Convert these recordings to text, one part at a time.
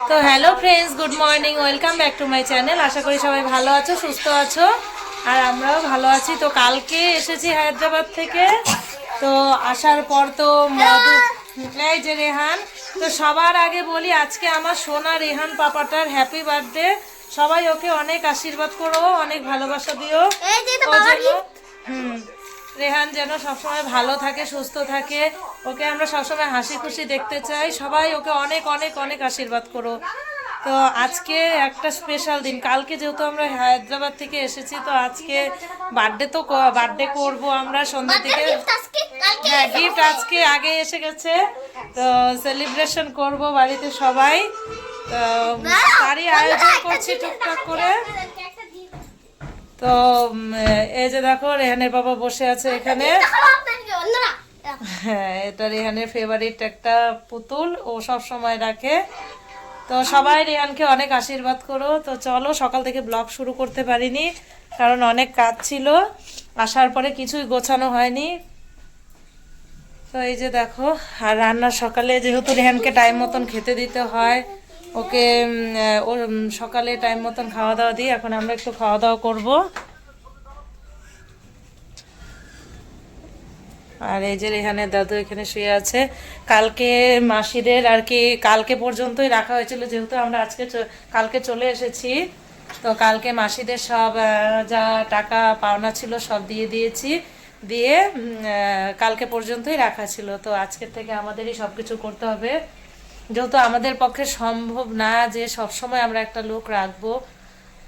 তো hello friends good morning welcome back to my channel. আশা করি সবাই ভালো আছো সুস্থ আছো। আর আমরাও ভালো আছি। তো কালকে এসেছি হায়দ্রাবাদ থেকে। তো আসার পর তো মধু এই যে রেহান। তো সবার আগে বলি আজকে আমার সোনা রেহান পাপাটার হ্যাপি বার্থডে সবাই ওকে অনেক আশীর্বাদ করো অনেক ভালোবাসা দিও। হুম। রেহান যেন সবসময় ভালো থাকে সুস্থ থাকে। ওকে আমরা সবসময় হাসি খুশি দেখতে চাই। সবাই ওকে অনেক অনেক অনেক আশীর্বাদ করো। তো আজকে একটা স্পেশাল দিন। কালকে যেহেতু আমরা হায়দ্রাবাদ থেকে এসেছি তো আজকে বার্থডে তো বার্থডে করব আমরা সন্ধ্যা থেকে হ্যাঁ গিফট আজকে আগে এসে গেছে। তো সেলিব্রেশন করব বাড়িতে সবাই। তো তারই আয়োজন করছি টুকটাক করে। তো এই যে দেখো, রেহানের বাবা বসে আছে এখানে। হ্যাঁ এটা রেহানের ফেভারিট একটা পুতুল, ও সব সময় রাখে। তো সবাই রেহানকে অনেক আশীর্বাদ করো। তো চলো, সকাল থেকে ব্লগ শুরু করতে পারিনি, কারণ অনেক কাজ ছিল। আসার পরে কিছুই গোছানো হয়নি। তো এই যে দেখো, আর রান্নার সকালে যেহেতু রেহানকে টাইম মতন খেতে দিতে হয় ওকে উম, আহ, ও উম, সকালে টাইম মতন খাওয়া দাওয়া দিই এখন আমরা একটু খাওয়া দাওয়া করব। আর এই যে রেহানের দাদু এখানে শুয়ে আছে। কালকে মাসিদের আর কি কালকে পর্যন্তই রাখা হয়েছিল যেহেতু আমরা আজকে কালকে চলে এসেছি। তো কালকে মাসিদের সব যা টাকা পাওনা ছিল সব দিয়ে দিয়েছি। দিয়ে কালকে পর্যন্তই রাখা ছিল। তো আজকের থেকে আমাদেরই সব কিছু করতে হবে। যেহেতু আমাদের পক্ষে সম্ভব না যে সব সময় আমরা একটা লোক রাখব,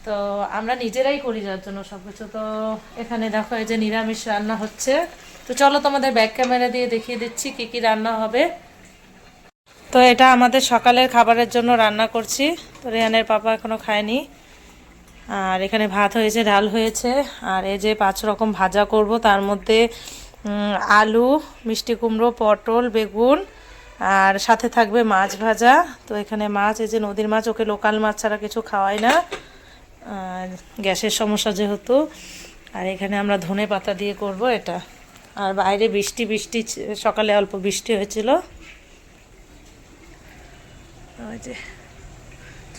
তো আমরা নিজেরাই করি যার জন্য সবকিছু। তো এখানে দেখো এই যে নিরামিষ রান্না হচ্ছে। তো চলো তোমাদের ব্যাক ক্যামেরা দিয়ে দেখিয়ে দিচ্ছি কি কি রান্না হবে। তো এটা আমাদের সকালের খাবারের জন্য রান্না করছি। তো রেহানের পাপা এখনও খায়নি। আর এখানে ভাত হয়েছে, ডাল হয়েছে। আর এই যে পাঁচ রকম ভাজা করব, তার মধ্যে আলু, মিষ্টি কুমড়ো, পটল, বেগুন আর সাথে থাকবে মাছ ভাজা। তো এখানে মাছ, এই যে নদীর মাছ, ওকে লোকাল মাছ ছাড়া কিছু খাওয়াই না। গ্যাসের সমস্যা যেহেতু। আর এখানে আমরা ধনে পাতা দিয়ে করব এটা। আর বাইরে বৃষ্টি বৃষ্টি সকালে অল্প বৃষ্টি হয়েছিল। ওই যে,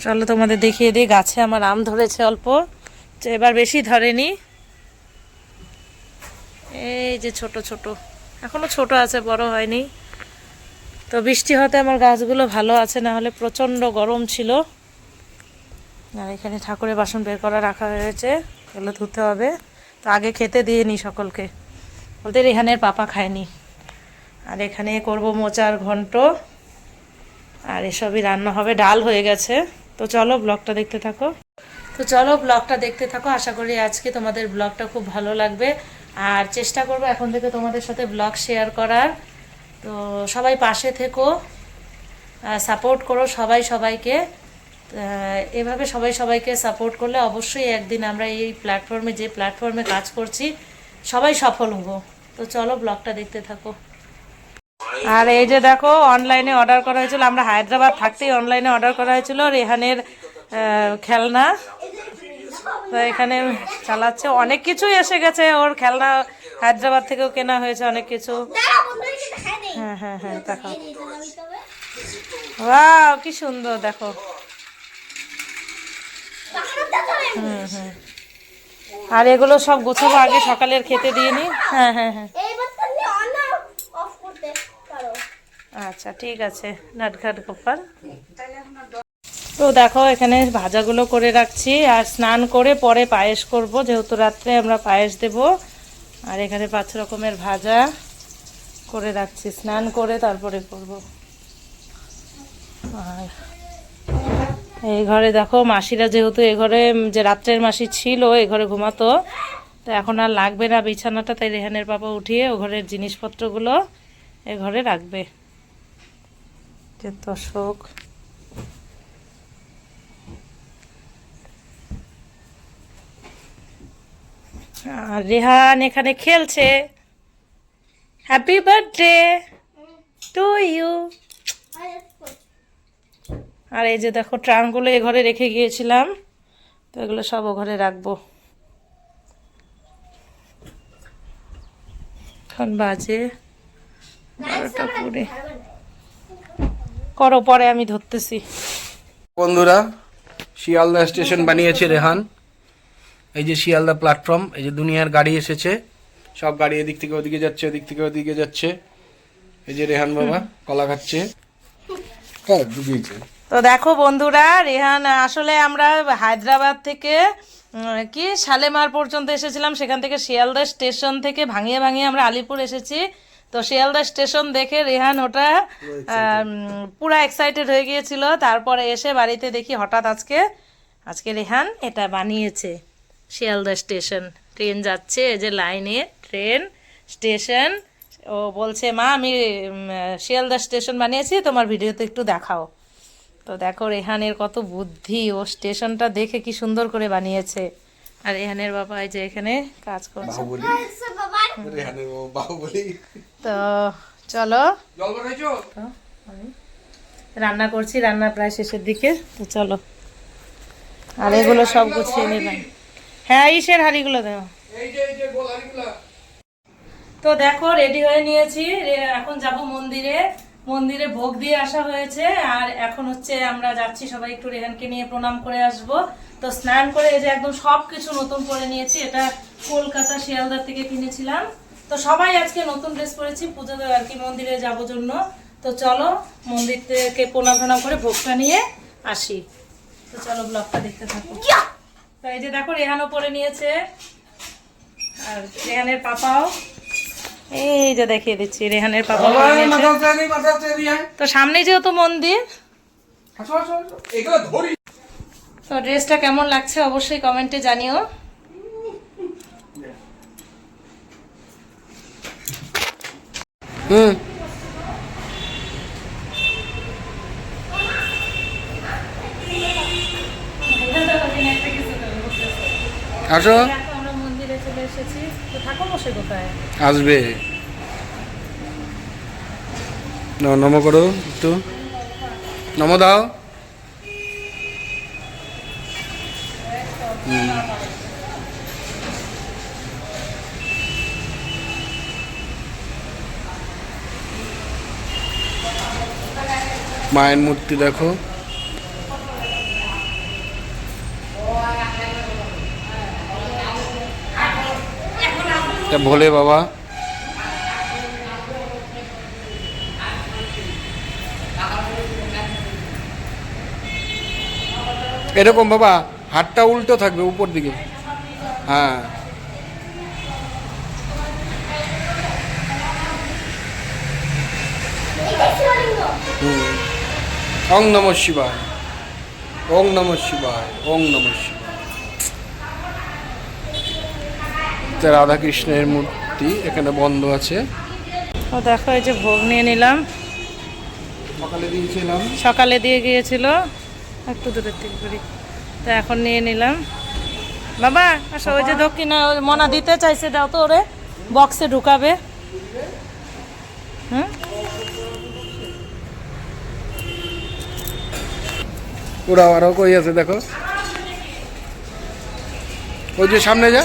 চলো তোমাদের দেখিয়ে দিই, গাছে আমার আম ধরেছে অল্প। এবার বেশি ধরেনি। এই যে ছোট ছোট। এখনও ছোট আছে, বড় হয়নি। তো বৃষ্টি হতে আমার গাছগুলো ভালো আছে, না হলে প্রচণ্ড গরম ছিল। আর এখানে ঠাকুরের বাসন বের করা রাখা হয়েছে, এগুলো ধুতে হবে। তো আগে খেতে দিয়ে নি সকলকে ওদের এখানের পাপা খায়নি। আর এখানে করব মোচার ঘন্ট। আর এসবই রান্না হবে, ডাল হয়ে গেছে। তো চলো ব্লগটা দেখতে থাকো। তো চলো ব্লগটা দেখতে থাকো। আশা করি আজকে তোমাদের ব্লগটা খুব ভালো লাগবে। আর চেষ্টা করব এখন থেকে তোমাদের সাথে ব্লগ শেয়ার করার। তো সবাই পাশে থেকো সাপোর্ট করো সবাই সবাইকে। এভাবে সবাই সবাইকে সাপোর্ট করলে অবশ্যই একদিন আমরা এই প্ল্যাটফর্মে যে প্ল্যাটফর্মে কাজ করছি, সবাই সফল হব। তো চলো ব্লগটা দেখতে থাকো। আর এই যে দেখো অনলাইনে অর্ডার করা হয়েছিল। আমরা হায়দ্রাবাদ থাকতেই অনলাইনে অর্ডার করা হয়েছিল রেহানের খেলনা। তো এখানে চালাচ্ছে। অনেক কিছুই এসে গেছে। ওর খেলনা হায়দ্রাবাদ থেকেও কেনা হয়েছে অনেক কিছু। হ্যাঁ হ্যাঁ হ্যাঁ দেখো। ওয়াও কি সুন্দর দেখো। হুম হুম। আর এগুলো সব গোছাবো আগে সকালের খেতে দিয়ে নি। হ্যাঁ হ্যাঁ হ্যাঁ। আচ্ছা ঠিক আছে। নাটঘাট গোপাল। তো দেখো এখানে ভাজাগুলো করে রাখছি। আর স্নান করে পরে পায়েস করব। যেহেতু রাত্রে আমরা পায়েস দেব। আর এখানে পাঁচ রকমের ভাজা। করে রাখছি, স্নান করে তারপরে করব। আর এই ঘরে দেখো, মাসিরা যেহেতু এ ঘরে যে রাত্রের মাসি ছিল, এ ঘরে ঘুমাতো, তো এখন আর লাগবে না বিছানাটা, তাই রেহানের পাপা উঠিয়ে ও ঘরের জিনিসপত্রগুলো এ ঘরে রাখবে। যে তোষক। আর রেহান এখানে খেলছে। হ্যাপি বার্থডে টু ইউ আর এই যে দেখো ট্রাঙ্কগুলো এ ঘরে রেখে গিয়েছিলাম। তো এগুলো সব ও ঘরে রাখব। এখন বাজে বারোটা কুড়ি। করো, পরে আমি ধরতেছি। বন্ধুরা, শিয়ালদা স্টেশন বানিয়েছে রেহান। এই যে শিয়ালদা প্ল্যাটফর্ম এই যে দুনিয়ার গাড়ি এসেছে। সব গাড়ি এদিক থেকে ওদিকে যাচ্ছে ওদিক থেকে ওদিকে যাচ্ছে। এই যে রেহান বাবা কলা খাচ্ছে। হ্যাঁ ডুবিয়েছে। তো দেখো বন্ধুরা রেহান আসলে আমরা হায়দ্রাবাদ থেকে কি শালেমার পর্যন্ত এসেছিলাম। সেখান থেকে শিয়ালদা স্টেশন থেকে ভাঙিয়ে ভাঙিয়ে আমরা আলিপুর এসেছি। তো শিয়ালদা স্টেশন দেখে রেহান ওটা পুরা এক্সাইটেড হয়ে গিয়েছিল। তারপরে এসে বাড়িতে দেখি হঠাৎ আজকে আজকে রেহান এটা বানিয়েছে শিয়ালদা স্টেশন। ট্রেন যাচ্ছে এই যে লাইনে ট্রেন স্টেশন। ও বলছে মা আমি শিয়ালদা স্টেশন বানিয়েছি তোমার ভিডিওতে একটু দেখাও। তো দেখো রেহানের কত বুদ্ধি ও স্টেশনটা দেখে কি সুন্দর করে বানিয়েছে। আর রেহানের বাবা এই যে এখানে কাজ করছে। তো চলো। তো রান্না করছি রান্না প্রায় শেষের দিকে। তো চলো। আর এগুলো সব গুছিয়ে নিলাম। হ্যাঁ ইসের হাড়িগুলো দাও। এই যে এই যে গোল হাড়িগুলা। তো দেখো রেডি হয়ে নিয়েছি। রে- এখন যাব মন্দিরে। মন্দিরে ভোগ দিয়ে আসা হয়েছে। আর এখন হচ্ছে আমরা যাচ্ছি সবাই একটু রেহানকে নিয়ে প্রণাম করে আসব। তো স্নান করে এই যে একদম সব কিছু নতুন করে নিয়েছি। এটা কলকাতা শিয়ালদার থেকে কিনেছিলাম। তো সবাই আজকে নতুন ড্রেস পরেছি। পুজো দেওয়া আর কি মন্দিরে যাব জন্য। তো চলো মন্দির থেকে প্রণাম প্রণাম করে ভোগটা নিয়ে আসি। তো চলো ব্লগটা দেখতে থাকো। তো এই যে দেখো রেহানও পরে নিয়েছে। আর রেহানের পাপাও। এই যে দেখিয়ে দিচ্ছি রেহানের পাপা নেই তো সামনে যেহেতু মন্দির তো ড্রেসটা কেমন লাগছে অবশ্যই কমেন্টে জানিও। হুম। আসো। আমরা মন্দিরে চলে এসেছি। তো থাকো বসে কোথায়? আসবে। নম করো একটু। নম দাও। মায়ের মূর্তি দেখো। এটা ভোলে বাবা। এরকম বাবা, হাতটা উল্টো থাকবে উপর দিকে। হ্যাঁ। ওং নম শিবায়, ওং নম শিবায়, ওং নম শিবায় এটা রাধাকৃষ্ণের মূর্তি এখানে বন্ধ আছে। ও দেখো এই যে ভোগ নিয়ে নিলাম। সকালে দিয়েছিলাম। সকালে দিয়ে গিয়েছিল। একটু দূরের থেকে করি তো এখন নিয়ে নিলাম। বাবা আসো ওই যে দক্ষিণা ওই মনা দিতে চাইছে দাও তো ওরে। বক্সে ঢুকাবে। হুম? ওরা আরও কই আছে দেখো। ওই যে সামনে যা।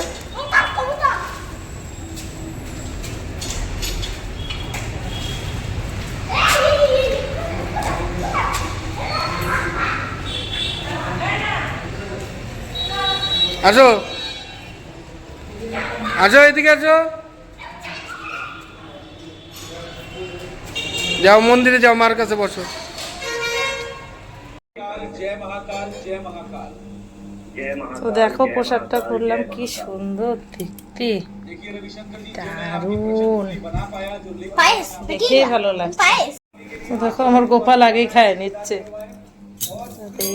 আসো। আসো এদিকে আসো। যাও মন্দিরে যাও, মার কাছে বসো। তো দেখো পোশাকটা করলাম, কি সুন্দর দেখতে। দারুণ। দেখে ভালো লাগছে। দেখো, আমার গোপাল আগেই খায় নিচ্ছে।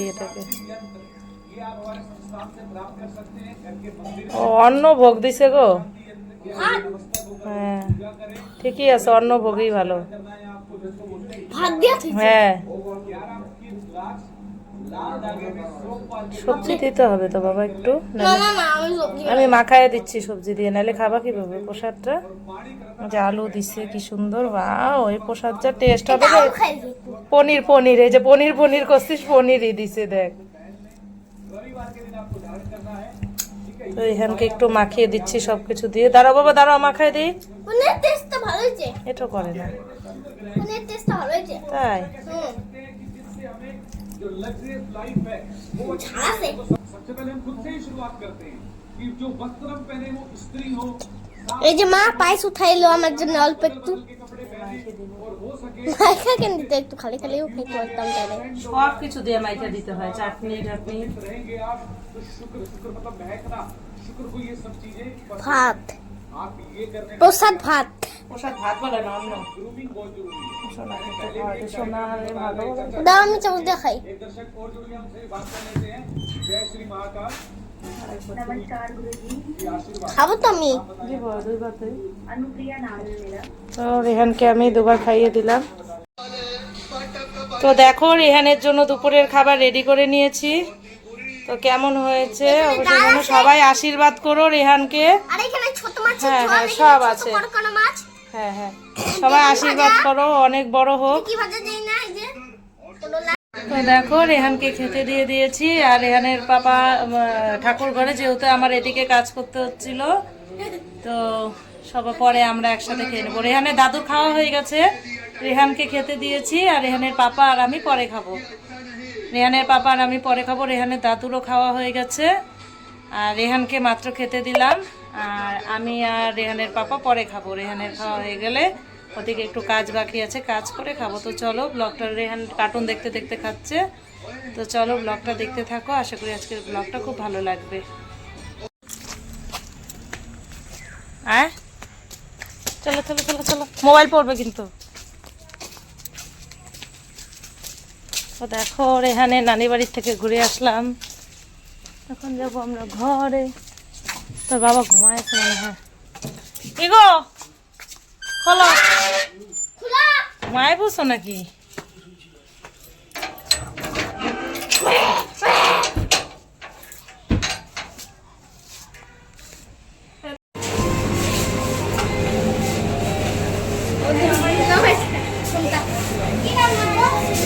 এটাকে। অন্ন ভোগ দিছে গো? হ্যাঁ ঠিকই আছে অন্ন ভোগই ভালো। হ্যাঁ। সবজি দিতে হবে তো বাবা একটু আমি মাখায় দিচ্ছি সবজি দিয়ে নাহলে খাবা কীভাবে প্রসাদটা? যে আলু দিছে কি সুন্দর বাও ওই প্রসাদ যা টেস্ট হবে। পনির পনির এই যে পনির পনির করছিস পনিরই দিছে দেখ। রিহানকে একটু মাখিয়ে দিচ্ছি সব কিছু দিয়ে। দাঁড়াও বাবা দাঁড়াও মাখায় দিই। এটা করে না। তাই? এই যে মা পায়েস উঠাইলো আমার জন্য অল্প একটু। মাইকা কেন দিতে? একটু খালি খালিও খাইতে পারতাম তাহলে। সব কিছু দিয়ে মাইকা দিতে হয় চাটনি টাটনি ভাত। প্রসাদ ভাত। প্রসাদ ভাত বলে নাম না দাও, আমি और जुड़ খাব তো আমি। তো রেহানকে আমি দুবার খাইয়ে দিলাম। তো দেখো, রেহানের জন্য দুপুরের খাবার রেডি করে নিয়েছি। তো কেমন হয়েছে? অবশ্যই সবাই আশীর্বাদ করো রেহানকে। হ্যাঁ, হ্যাঁ, সব আছে। হ্যাঁ হ্যাঁ। সবাই আশীর্বাদ করো অনেক বড় হোক। তো দেখো রেহানকে খেতে দিয়ে দিয়েছি। আর রেহানের পাপা ঠাকুর ঘরে যেহেতু আমার এদিকে কাজ করতে হচ্ছিল তো সবার পরে আমরা একসাথে খেয়ে নেব। রেহানের দাদুর খাওয়া হয়ে গেছে। রেহানকে খেতে দিয়েছি আর রেহানের পাপা আর আমি পরে খাব। রেহানের পাপা আর আমি পরে খাব। রেহানের দাদুরও খাওয়া হয়ে গেছে। আর রেহানকে মাত্র খেতে দিলাম। আর আমি আর রেহানের পাপা পরে খাব। রেহানের খাওয়া হয়ে গেলে ওদিকে একটু কাজ বাকি আছে, কাজ করে খাব। তো চলো ব্লগটা রেহান কার্টুন দেখতে দেখতে খাচ্ছে। তো চলো ব্লগটা দেখতে থাকো। আশা করি আজকের ব্লগটা খুব ভালো লাগবে। আয়। চলো চলো চলো চলো। মোবাইল পড়বে কিন্তু। তো দেখো রেহানে নানি বাড়ির থেকে ঘুরে আসলাম। এখন যাব আমরা ঘরে। তোর বাবা ঘুমায়ছে মনে হয়। কি গো? খোলো। ঘুমায় বসো নাকি?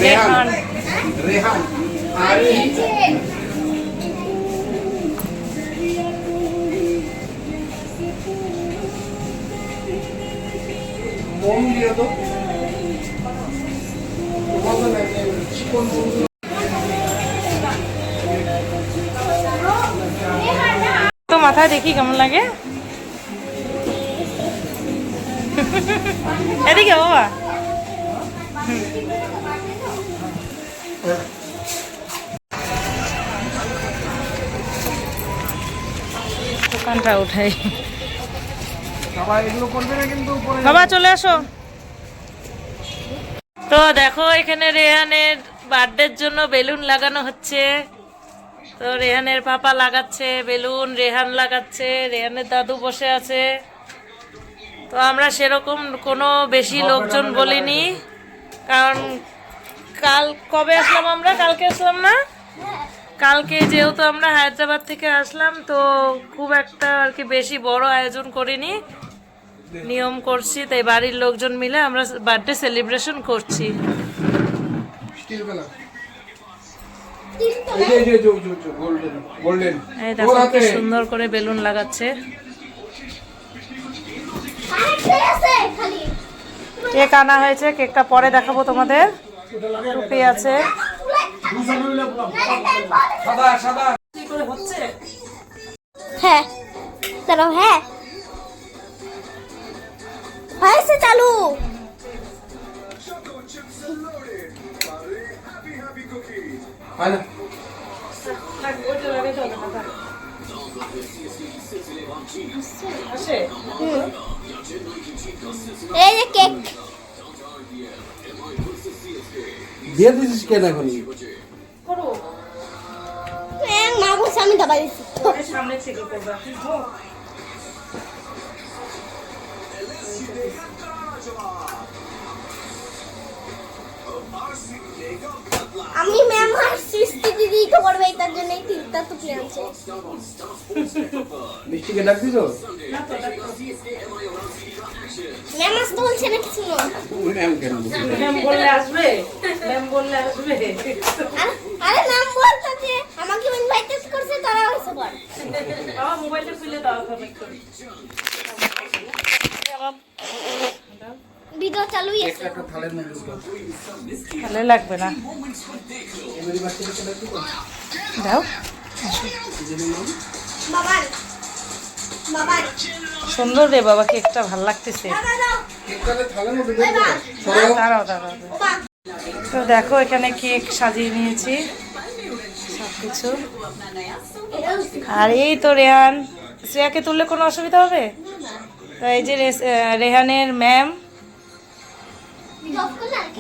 রেহান। তো চিকন মাথায় দেখি কেমন লাগে এদিকে বাবা দোকানটা উঠাই সবাই এগুলো করবে না কিন্তু পরে বাবা চলে আসো। তো দেখো এখানে রেহানের বার্থডের জন্য বেলুন লাগানো হচ্ছে। তো রেহানের পাপা লাগাচ্ছে বেলুন রেহান লাগাচ্ছে রেহানের দাদু বসে আছে। তো আমরা সেরকম কোনো বেশি লোকজন বলিনি। কারণ কাল কবে আসলাম আমরা? কালকে আসলাম না? কালকে যেহেতু আমরা হায়দ্রাবাদ থেকে আসলাম তো খুব একটা আর কি বেশি বড় আয়োজন করিনি। নিয়ম করছি তাই বাড়ির লোকজন মিলে আমরা বার্থডে সেলিব্রেশন করছি। এই দেখো কি সুন্দর করে বেলুন লাগাচ্ছে। কেক আনা হয়েছে কেকটা পরে দেখাবো তোমাদের। টুপি আছে। হ্যাঁ। চলো হ্যাঁ। হয়েছে চালু। হয় আসে এই কেক দিয়ে দিছিস কেন এখন? আমি দাবা দিচ্ছি সামনে থেকে করবা আমি ম্যাম আর সৃষ্টি দিদি তো করবে তার জন্য এই তিনটা টুপি আনছে। মিষ্টিকে ডাক দিছো? ম্যাম আসতে বলছে না কিছু না ম্যাম কেন ম্যাম বললে আসবে? ম্যাম বললে আসবে আরে- আরে ম্যাম বলতো যে আমাকে ইনভাইটেড করছে তারা হয়েছে বল বাবা মোবাইলটা খুলে দাও ভিডিও চালুই আছে। একটা থালের মধ্যে দাও। ভালো লাগবে না। দাও। সুন্দর রে বাবা কেকটা ভালো লাগতেছে। দাঁড়াও দাঁড়াও তো দেখো এখানে কেক সাজিয়ে নিয়েছি। কিছু? আর এই তো রেহান। শ্রেয়াকে তুললে কোনো অসুবিধা হবে? তো এই যে রেহানের ম্যাম।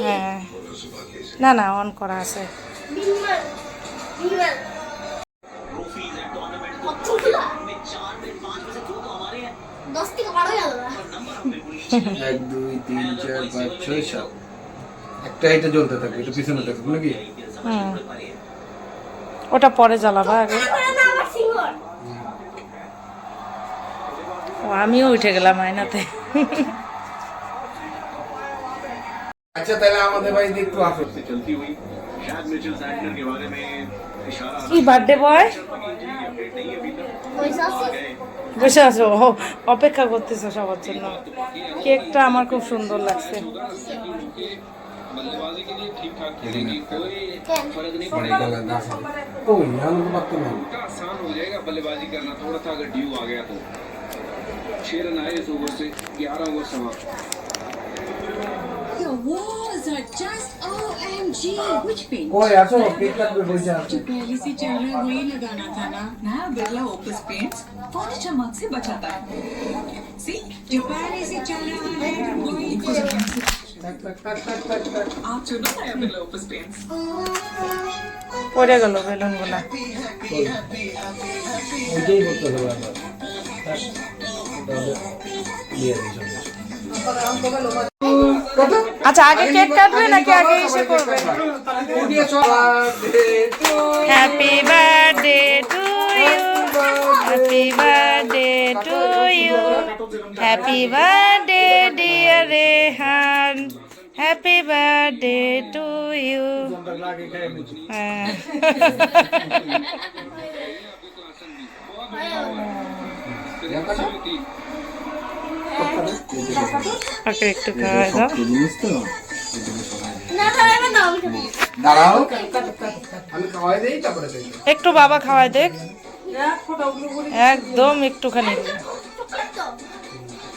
হ্যাঁ। না না অন করা আছে। এক দুই তিন চার পাঁচ ছয় সাত। একটা এটা জ্বলতে থাকবে এটা পিছনে থাকবে নাকি? হুম। ওটা পরে জ্বালাবা আগে তারপরে না আবার সিঙ্গর ও আমিও উঠে গেলাম আয়নাতে আচ্ছা তাহলে আমাদের বাড়িতে একটু আসো से चलती हुई शायद मिचेल सैंडलर के बारे में इशारा কি বার্থডে बॉय পয়সা আছে বসে আছো ও, অপেক্ষা করতেছো সবার জন্য কেকটা আমার খুব সুন্দর লাগছে बल्लेबाजी के लिए ठीक ठाक खेलेगी कोई फ़र्क नहीं पड़ेगा आसान हो जाएगा बल्लेबाजी करना थोड़ा सा अगर ड्यू आ गया तो। छह रन आए इस ओवर से ग्यारह ओवर समाप्त। Walls are just OMG. Which paint? कोई आसो केक काट पे बैठ जो पहले से चल रहा है वही लगाना था ना। नया बिरला ओपस पेंट्स बहुत चमक से बचाता है। सी जो पहले से चल रहा है वही আচ্ছা আগে কেক কাটবে নাকি আগে এসে করবে? Happy birthday to you happy birthday to you happy birthday dear Rehan happy birthday to you okay একটু খাওয়াই দাও। একটু বাবা খাওয়াই দেখ। একদম একটুখানি।